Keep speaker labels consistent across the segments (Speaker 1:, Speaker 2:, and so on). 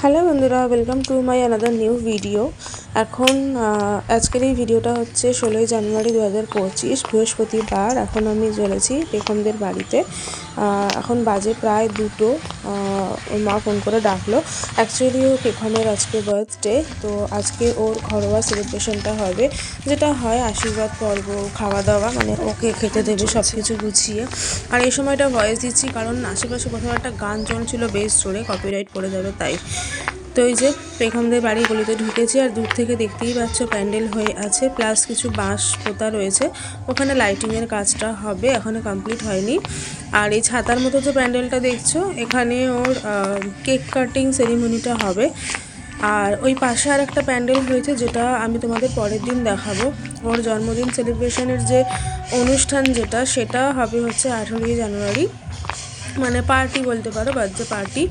Speaker 1: Hello বন্ধুরা welcome to my another new video এখন আজকের এই ভিডিওটা হচ্ছে ষোলোই জানুয়ারি দু হাজার পঁচিশ, বৃহস্পতিবার। এখন আমি চলেছি পেখমদের বাড়িতে। এখন বাজে প্রায় দুটো। ওর মা ফোন করে ডাকলো। অ্যাকচুয়ালি ও পেখমের আজকে বার্থডে তো আজকে ওর ঘরোয়া সেলিব্রেশনটা হবে। যেটা হয়, আশীর্বাদ পর্ব খাওয়া দাওয়া মানে ওকে খেতে দেবে সব কিছু গুছিয়ে। আর এই সময়টা ভয়েস দিচ্ছি, কারণ আশেপাশে কোথাও একটা গান চলছিল বেশ জোরে কপিরাইট পড়ে যাবে, তাই। তো এই যে পেখমদের বাড়ি গলিতে ঢুকেছি আর দূর থেকে দেখতেই পাচ্ছ প্যান্ডেল হয়ে আছে, প্লাস কিছু বাঁশ পোতা রয়েছে। ওখানে লাইটিংয়ের কাজটা হবে, এখনও কমপ্লিট হয়নি। আর এই ছাতার মতো যে প্যান্ডেলটা দেখছ, এখানে ওর কেক কাটিং সেরিমনিটা হবে। আর ওই পাশে আর একটা প্যান্ডেল হয়েছে, যেটা আমি তোমাদের পরের দিন দেখাবো। ওর জন্মদিন সেলিব্রেশনের যে অনুষ্ঠান যেটা, সেটা হবে হচ্ছে আঠেরোই জানুয়ারি। মানে পার্টি বলতে পারো, বার্থডে পার্টি,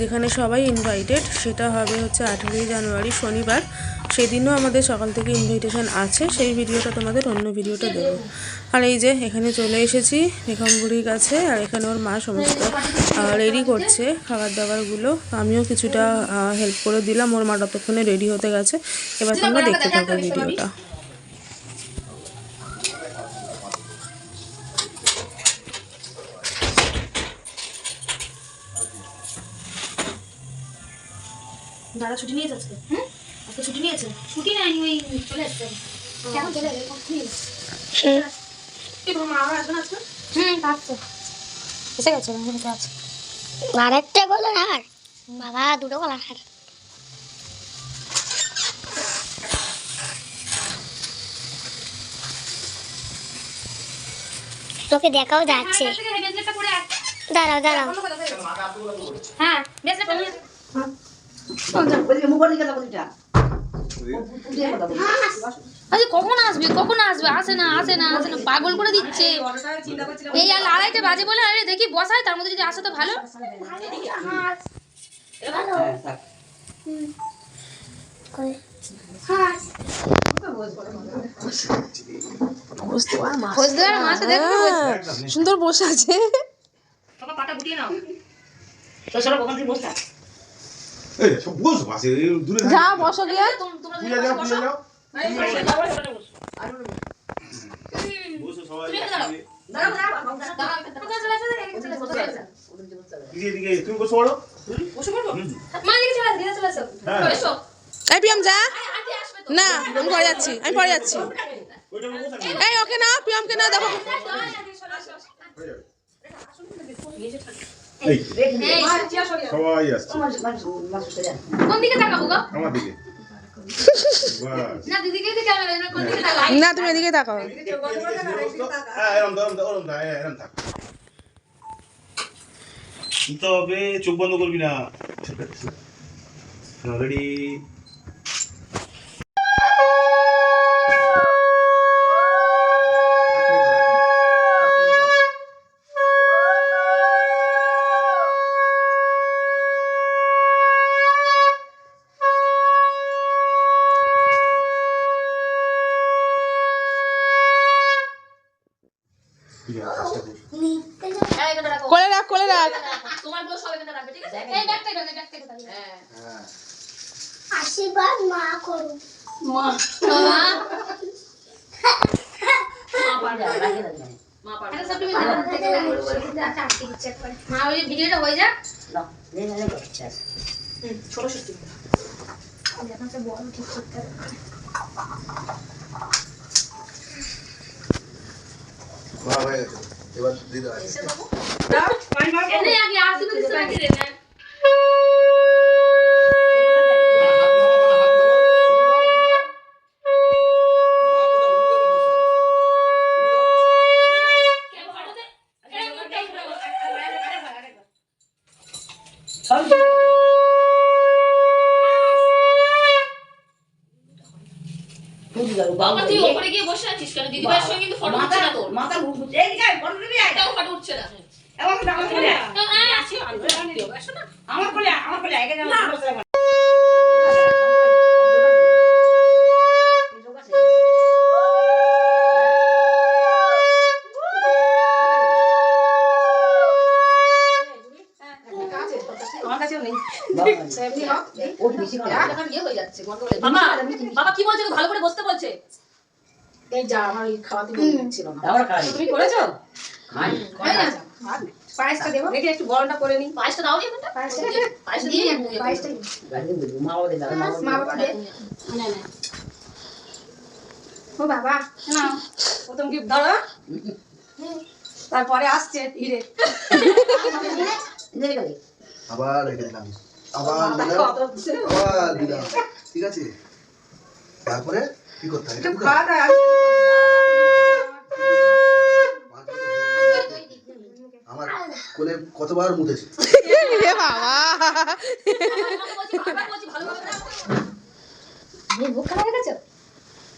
Speaker 1: যেখানে সবাই ইনভাইটেড সেটা হবে হচ্ছে আঠেরোই জানুয়ারি শনিবার। সেদিনও আমাদের সকাল থেকে ইনভাইটেশন আছে, সেই ভিডিওটা তোমাদের অন্য ভিডিওটা দেবো। আর এই যে, এখানে চলে এসেছি রেখামবুড়ির কাছে, আর এখানে ওর মা সমস্ত রেডি করছে খাবার দাবারগুলো আমিও কিছুটা হেল্প করে দিলাম, ওর মা ততক্ষণে রেডি হতে গেছে। এবার তোমরা দেখতে থাকো ভিডিওটা।
Speaker 2: দাদা ছুটি নিয়েছে আজকে হুম? আজকে ছুটি নিয়েছে? ছুটি নেয়নি ওই চলে চলে এলে কখন এলো? কি তোমার মা আসবে না আজকে হুম পারছে এসে গেছে আছে।
Speaker 3: আর একটা গলার হার বাবা দুটো গলার হার তোকে দেখাও যাচ্ছে।
Speaker 2: আয়।
Speaker 3: দাঁড়াও দাঁড়াও।
Speaker 2: হ্যাঁ আচ্ছা কখন আসবে? কখন আসবে? আসে না আসে না আসে না। পাগল করে দিচ্ছে। এই আর আড়াইটে বাজে বলে আরে দেখি বসাই তার মধ্যে যদি আসে তো ভালো।
Speaker 1: হ্যাঁ, সুন্দর বসে আছে।
Speaker 2: পাটা গুটিয়ে নাও।
Speaker 4: এই সব বলছো পাশে দূরে
Speaker 1: যা বসো গিয়ে।
Speaker 4: পূজা যাও পূজা যাও বসো। সবাই।
Speaker 1: না আমি পরে যাচ্ছি আমি পরে যাচ্ছি। এই ওকে না পিয়ামকে না দেখো
Speaker 4: এই সবাই আসছে।
Speaker 2: কোন দিকে তাকাবো গো?
Speaker 4: আমার দিকে।
Speaker 2: না
Speaker 1: তুমি এদিকে তাকাও।
Speaker 4: হ্যাঁ হ্যাঁ, তবে চোখ বন্ধ করবি না। রেডি
Speaker 2: তোমারগুলো সব এখানটা রাখবে ঠিক আছে এই ব্যাগটা এখানে ব্যাগটা এখানে
Speaker 4: হ্যাঁ
Speaker 3: আশীর্বাদ মা করো
Speaker 2: মা মা পারবে এটা সব তুমি মা ওই ভিডিওটা হয়ে যাক হুম, ছোট সত্যি
Speaker 4: এবার দিদা
Speaker 2: এনে আগে আসি তো দিতে বাকি রে না বাবা তুই ওপরে গিয়ে বসে আছিস কেন? দিদিভাইয়ের সঙ্গে কিন্তু ফটো উঠছে না তোর। ফটো উঠছে না হ্যাঁ, আসি, আসো না।
Speaker 5: আমার কাছেও নেই।
Speaker 2: এখন ইয়ে হয়ে যাচ্ছে গন্ডগোল বাবা বাবা কি বলছে? ভালো করে বসতে বলছে।
Speaker 5: এই যা আমার ওই খাওয়াতে ছিল না।
Speaker 6: আমরা খাই
Speaker 5: তুমি করেছ?
Speaker 6: খাই
Speaker 5: পায়েসটা দেবো দেখি একটু গরমটা করে নিই।
Speaker 2: পায়েসটা দাও নি এখানটা। পায়েসটা দিয়ে
Speaker 5: পায়েসটা
Speaker 6: মা বাবা দিদা
Speaker 5: মা বাবা দে
Speaker 2: না না।
Speaker 5: ও বাবা না। প্রথম গিফট ধরো তারপরে আসছে হিরে।
Speaker 4: আবার রেখে দিলাম। আবার আবার দিলাম। ঠিক আছে? তারপরে কি করতে হবে
Speaker 5: একটু খাওয়া দাওয়া
Speaker 4: আমার কোলে কতবার মুতেছে?
Speaker 1: বাবা।
Speaker 5: হয়ে গেছে?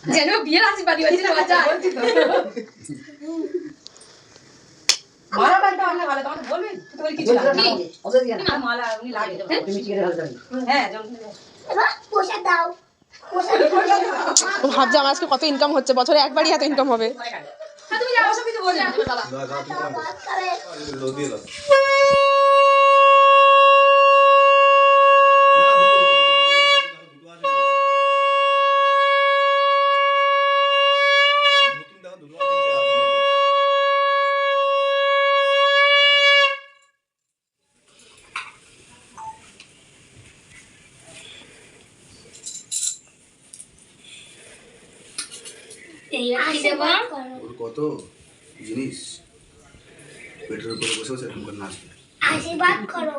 Speaker 5: যেন বিয়ের আশীর্বাদই হয়েছিল বাচ্চা মালা বালটা অন্য ভালো তোমাকে বলবেন তোমার কিছু লাগবে না।
Speaker 6: ওদের দিকে না
Speaker 5: মালা উনি লাগে
Speaker 6: তুমি চিকেন
Speaker 5: হ্যাঁ যেমন
Speaker 3: দাও। পোষা
Speaker 1: ভাবছে আমার আজকে কত ইনকাম হচ্ছে বছরে একবারই এত ইনকাম হবে।
Speaker 5: তুমি যাও সবই তো বলে বাবা
Speaker 3: ভাত খাবে
Speaker 4: দিয়ে দাও
Speaker 3: আশীর্বাদ করো
Speaker 4: ওর কত জিনিস পেটের উপরে বসে বসে এরকম করে নাচবে।
Speaker 3: আশীর্বাদ করো।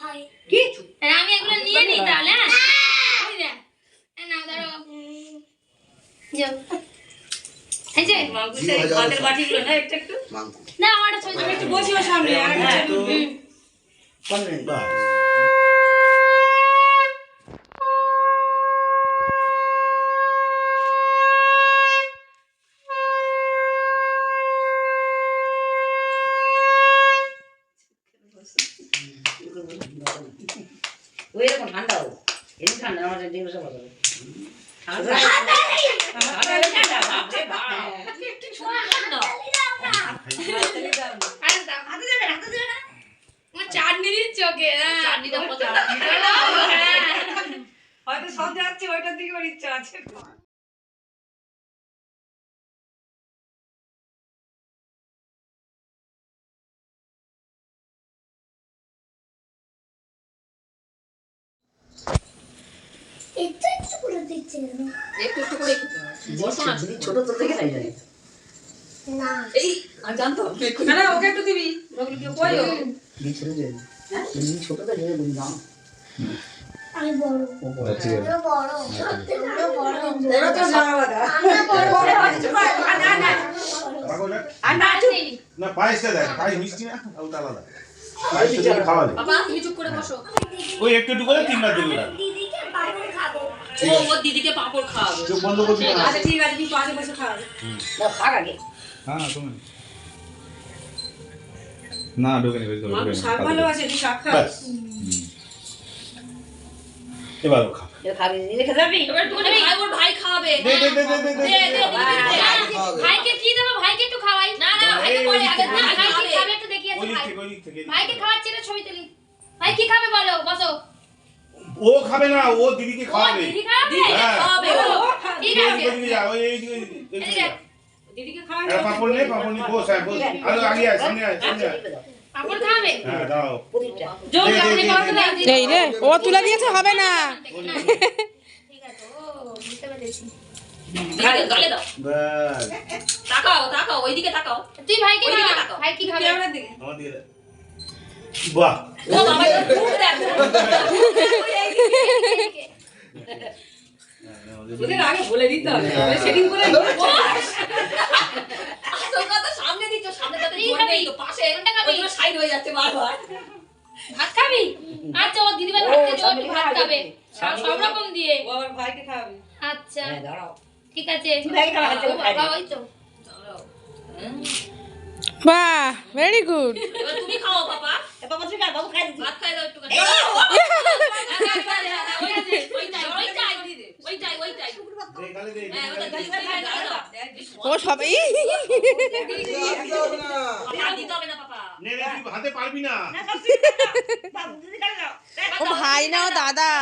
Speaker 3: হয়
Speaker 7: আমি এগুলো নিয়ে নিই তাহলে হ্যাঁ? ধরো। না একটু একটু। না, আমারটা ছবি
Speaker 5: একটু বসিও সামনে আর
Speaker 7: চাটনি দিচ্ছ ওকে।
Speaker 2: চাটনিটা
Speaker 7: হ্যাঁ।
Speaker 5: হয়তো সব যাচ্ছে ওইটার দিকে ইচ্ছা আছে
Speaker 3: একটু একটু?
Speaker 2: একটু একটু করে বসো না
Speaker 6: ছোট তো থেকে তাই জানি।
Speaker 3: না।
Speaker 2: এই আমি জানতাম।
Speaker 5: না ওকে একটু দিবি। ওগুলো কই ও?
Speaker 6: ছোট যে দিদি ছোট তো দিয়ে বুঝি না
Speaker 3: আমি বড়।
Speaker 6: ও বড়।
Speaker 3: আমরা বড়। বড়।
Speaker 5: তো জামা বাঁধা
Speaker 3: আমরা বড়।
Speaker 5: বড় না না না না
Speaker 4: না পায়েসটা দেখ পায়েস মিষ্টি না ওটা আলাদা। পায়েসটা তুমি খাওয়ালে
Speaker 2: বাবা তুমি চুপ করে বসো।
Speaker 4: ওই একটু একটু করে তিনবার দেবে ওরা
Speaker 3: দিদিকে পাপড় খাব
Speaker 2: ও দিদিকে পাঁপড় খাওয়াবে।
Speaker 4: চোখ বন্ধ করছি না?
Speaker 5: আচ্ছা ঠিক আছে তুই পাশে বসে খাওয়াবে।
Speaker 6: না থাক আগে।
Speaker 8: হ্যাঁ তুমি। না ঢোকে নি ভেতরে
Speaker 5: মানুষ শাক ভালোবাসে তুই শাক খা।
Speaker 4: এবার খা।
Speaker 6: খাবি রেখে যাবি?
Speaker 2: এবার একটু ভাই ওর ভাই খাওয়াবে
Speaker 4: দে দে দে দে দে দে
Speaker 2: দে, দে, দে, দে।
Speaker 7: ভাইকে কি দেবো? ভাইকে একটু খাওয়াই।
Speaker 2: না না ভাইকে পরে আগে
Speaker 7: না
Speaker 2: না
Speaker 7: ভাই কি
Speaker 2: খাবে।
Speaker 4: ওই দিক থেকে ওই দিক থেকে।
Speaker 7: ভাইকে খাওয়াচ্ছি না ছবি তুলি। ভাই কি খাবে বলো? বসো।
Speaker 4: ও খাবে না ও দিদিকে খাওয়াবে
Speaker 7: দিদি খাবে
Speaker 4: হ্যাঁ।
Speaker 2: খাওয়াবে ও।
Speaker 7: ঠিক আছে।
Speaker 4: দিকে দিকে যা ওই এই দিকে ওই দিকে যা।
Speaker 5: দিদিকে খাওয়াবে
Speaker 4: পাপড় নে পাপড় নে বস হ্যাঁ বস। আলো আগে আয় সামনে আয় সামনে আয়।
Speaker 7: পাপড় খাবে?
Speaker 4: হ্যাঁ
Speaker 1: এই রে ও তুলে দিয়েছে হবে না।
Speaker 7: ঠিক আছে ও বুঝতে পেরেছি
Speaker 2: গালে গালে দাও। তাকাও তাকাও ওইদিকে তাকাও।
Speaker 7: তুই ভাইকে
Speaker 2: ওইদিকে তাকাও।
Speaker 7: ভাই কি খাবে?
Speaker 5: ক্যামেরার দিকে।
Speaker 4: আমার দিকে বাহ।
Speaker 2: ও বাবা তোর মুখ দেখো
Speaker 5: আগে বলে দিতে হবে। সেটিং করে
Speaker 2: আসল কথা সামনে দিচ্ছ সামনে তাতে জোর নেই তো পাশে? ওইগুলো সাইড হয়ে যাচ্ছে বারবার।
Speaker 7: ভাত খাবি? আচ্ছা ও দিদি ভাই
Speaker 6: ও,
Speaker 7: ভাত খাবে। ভাত
Speaker 6: খাবে।
Speaker 7: সব। রকম দিয়ে।
Speaker 5: ও আবার ভাইকে খাওয়াবে।
Speaker 7: আচ্ছা।
Speaker 6: হ্যাঁ দাঁড়াও।
Speaker 7: ঠিক আছে
Speaker 1: বাহ ভেরি গুড
Speaker 2: এবার তুমি খাও বাবা
Speaker 6: বাবা তুই খা বাবু খাই
Speaker 2: ভাত খাই দাও একটু
Speaker 7: হ্যাঁ
Speaker 1: ও সবাই
Speaker 7: দিতে হবে না
Speaker 9: হাতে পারবি না।
Speaker 1: ও ভাই না ও দাদা।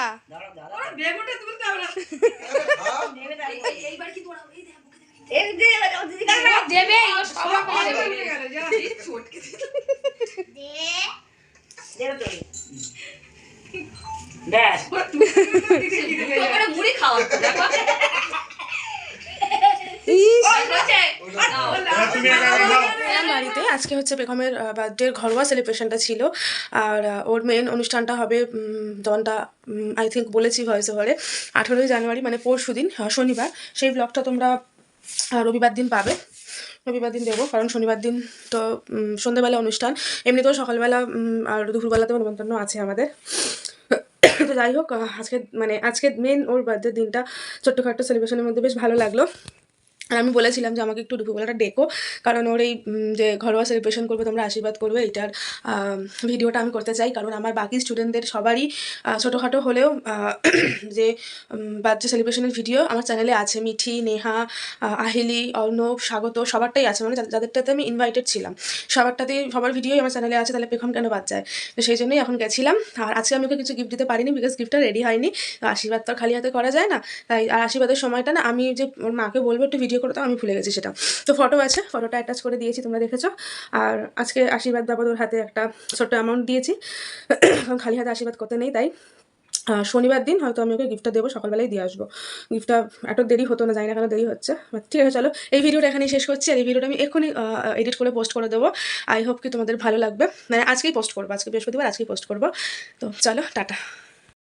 Speaker 5: দেবে ও সব করে দেবে
Speaker 6: ব্যাস
Speaker 5: ওখানে মুড়ি খাওয়া দেখো
Speaker 1: ইস,
Speaker 9: তুমি একা একা যাও।
Speaker 1: আমার বাড়িতে আজকে হচ্ছে বেগমের বার্থডের ঘরোয়া সেলিব্রেশনটা ছিল। আর ওর মেন অনুষ্ঠানটা হবে দনটা আই থিঙ্ক বলেছি ভয়েস ওভারে আঠেরোই জানুয়ারি মানে পরশু দিন শনিবার। সেই ব্লগটা তোমরা রবিবার দিন পাবে। রবিবার দিন দেবো, কারণ শনিবার দিন তো সন্ধ্যেবেলা অনুষ্ঠান। এমনিতেও সকালবেলা আর দুপুরবেলাতেও নেমন্তন্ন আছে আমাদের। তো যাই হোক আজকে মানে আজকে মেন ওর বার্থডে দিনটা ছোট্টখাট্টো সেলিব্রেশনের মধ্যে বেশ ভালো লাগল। আর আমি বলেছিলাম যে আমাকে একটু দুপুরবেলাটা ডেকো, কারণ ওর এই যে ঘরোয়া সেলিব্রেশন করবে, তোমরা আশীর্বাদ করবে এটার ভিডিওটা আমি করতে চাই। কারণ আমার বাকি স্টুডেন্টদের সবারই ছোটোখাটো হলেও যে বার্থডে সেলিব্রেশনের ভিডিও আমার চ্যানেলে আছে। মিঠি, নেহা আহিলি, অর্ণব, স্বাগত, সবারটাই আছে। মানে যাদেরটাতে আমি ইনভাইটেড ছিলাম। সবারটাতেই সবার ভিডিওই আমার চ্যানেলে আছে। তাহলে পেখম কেন বাদ যায়? তো সেই জন্যই এখন গেছিলাম। আর আজকে আমি ওকে কিছু গিফট দিতে পারিনি বিকজ গিফটটা রেডি হয়নি। আশীর্বাদ তো খালি হাতে করা যায় না। তাই, আর আশীর্বাদের সময়টা না, আমি যে ওর মাকে বলব একটু ভিডিও করতে আমি ভুলে গেছি সেটা। তো ফটো আছে ফটোটা অ্যাটাচ করে দিয়েছি, তোমরা দেখেছ। আর আজকে আশীর্বাদ বাবদ ওর হাতে একটা ছোট্ট অ্যামাউন্ট দিয়েছি। খালি হাতে আশীর্বাদ করতে নেই, তাই শনিবার দিন হয়তো আমি ওকে গিফটটা দেবো, সকালবেলায় দিয়ে আসব। গিফটটা এত দেরি হতো না, জানি না কেন দেরি হচ্ছে। ঠিক আছে, চলো, এই ভিডিওটা এখানেই শেষ করছি, আর এই ভিডিওটা আমি এক্ষুনি এডিট করে পোস্ট করে দেবো। আই হোপ কি তোমাদের ভালো লাগবে। মানে আজকেই পোস্ট করব, আজকে বৃহস্পতিবার আজকেই পোস্ট করব। তো চলো, টাটা।